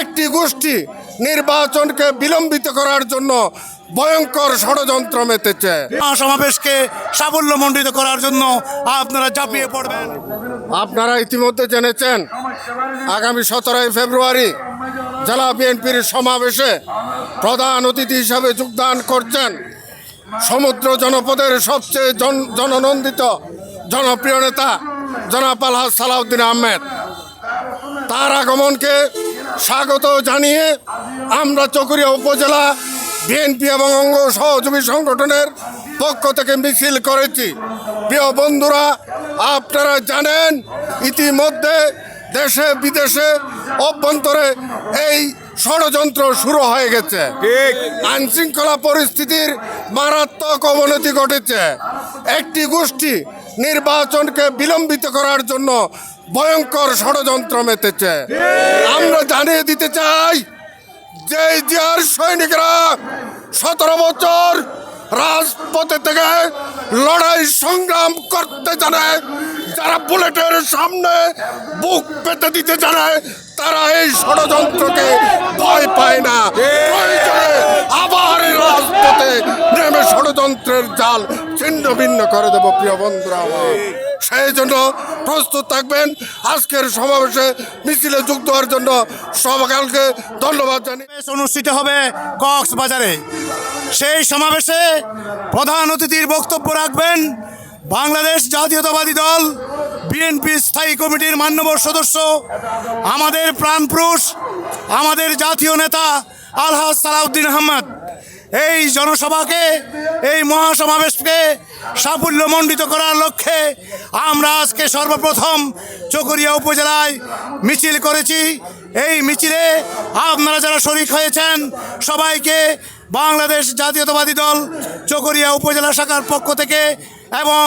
একটি গোষ্ঠী নির্বাচনকে বিলম্বিত করার জন্য ভয়ঙ্কর ষড়যন্ত্র মেতেছে। সমাবেশকে সাফল্যমণ্ডিত করার জন্য আপনারা ঝাঁপিয়ে পড়বেন। আপনারা ইতিমধ্যে জেনেছেন আগামী সতেরোই ফেব্রুয়ারি জেলা বিএনপির সমাবেশে প্রধান অতিথি হিসাবে যোগদান করছেন সমুদ্র জনপদের সবচেয়ে জন জননন্দিত জনপ্রিয় নেতা জনাব আলহাজ সালাউদ্দিন আহমেদ। তার আগমনকে স্বাগত জানিয়ে আমরা চকরিয়া উপজেলা বিএনপি এবং অঙ্গ সহযোগী সংগঠনের পক্ষ থেকে মিছিল করেছি। প্রিয় বন্ধুরা আপনারা জানেন ইতিমধ্যে দেশে বিদেশে অভ্যন্তরে এই ষড়যন্ত্র শুরু হয়ে গেছে। আইন শৃঙ্খলা পরিস্থিতির মারাত্মক অবনতি ঘটেছে। একটি গোষ্ঠী নির্বাচনকে বিলম্বিত করার জন্য ভয়ঙ্কর ষড়যন্ত্র মেতেছে। আমরা জানিয়ে দিতে চাই, যে জিয়ার সৈনিকরা সতেরো বছর রাজপথে থেকে লড়াই সংগ্রাম করতে জানে, যারা বুলেটের সামনে বুক পেতে দিতে জানে, তারা এই ষড়যন্ত্রকে ভয় পায় না। আবার রাজপথে নেমে ষড়যন্ত্রের জাল ছিন্ন ভিন্ন করে দেব, প্রিয় বন্ধুরা। সেই জন্য প্রস্তুত থাকবেন। আজকের সমাবেশে মিছিলে যুক্ত হওয়ার জন্য সবাইকে ধন্যবাদ জানিয়ে অনুষ্ঠিত হবে কক্সবাজারে। সেই সমাবেশে প্রধান অতিথির বক্তব্য রাখবেন বাংলাদেশ জাতীয়তাবাদী দল বিএনপি স্থায়ী কমিটির মান্যবর সদস্য, আমাদের প্রাণপুরুষ, আমাদের জাতীয় নেতা আলহাজ সালাউদ্দিন আহমদ। এই জনসভাকে, এই মহাসমাবেশকে সাফল্যমণ্ডিত করার লক্ষ্যে আমরা আজকে সর্বপ্রথম চকরিয়া উপজেলায় মিছিল করেছি। এই মিছিলে আপনারা যারা শরিক হয়েছেন, সবাইকে বাংলাদেশ জাতীয়তাবাদী দল চকরিয়া উপজেলা শাখার পক্ষ থেকে এবং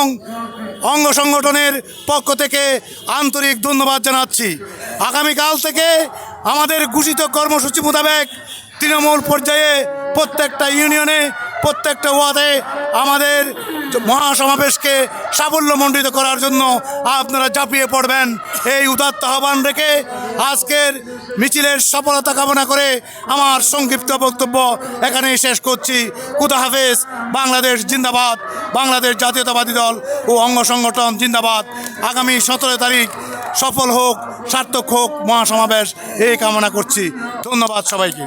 অঙ্গ সংগঠনের পক্ষ থেকে আন্তরিক ধন্যবাদ জানাচ্ছি। আগামীকাল থেকে আমাদের ঘোষিত কর্মসূচি মোতাবেক তৃণমূল পর্যায়ে প্রত্যেকটা ইউনিয়নে, প্রত্যেকটা ওয়ার্ডে আমাদের মহাসমাবেশকে সাফল্যমণ্ডিত করার জন্য আপনারা ঝাঁপিয়ে পড়বেন। এই উদাত্ত আহ্বান রেখে আজকের মিছিলের সফলতা কামনা করে আমার সংক্ষিপ্ত বক্তব্য এখানেই শেষ করছি। কুদা হাফেজ, বাংলাদেশ জিন্দাবাদ, বাংলাদেশ জাতীয়তাবাদী দল ও অঙ্গ সংগঠন জিন্দাবাদ। আগামী সতেরো তারিখ সফল হোক, সার্থক হোক মহাসমাবেশ, এই কামনা করছি। ধন্যবাদ সবাইকে।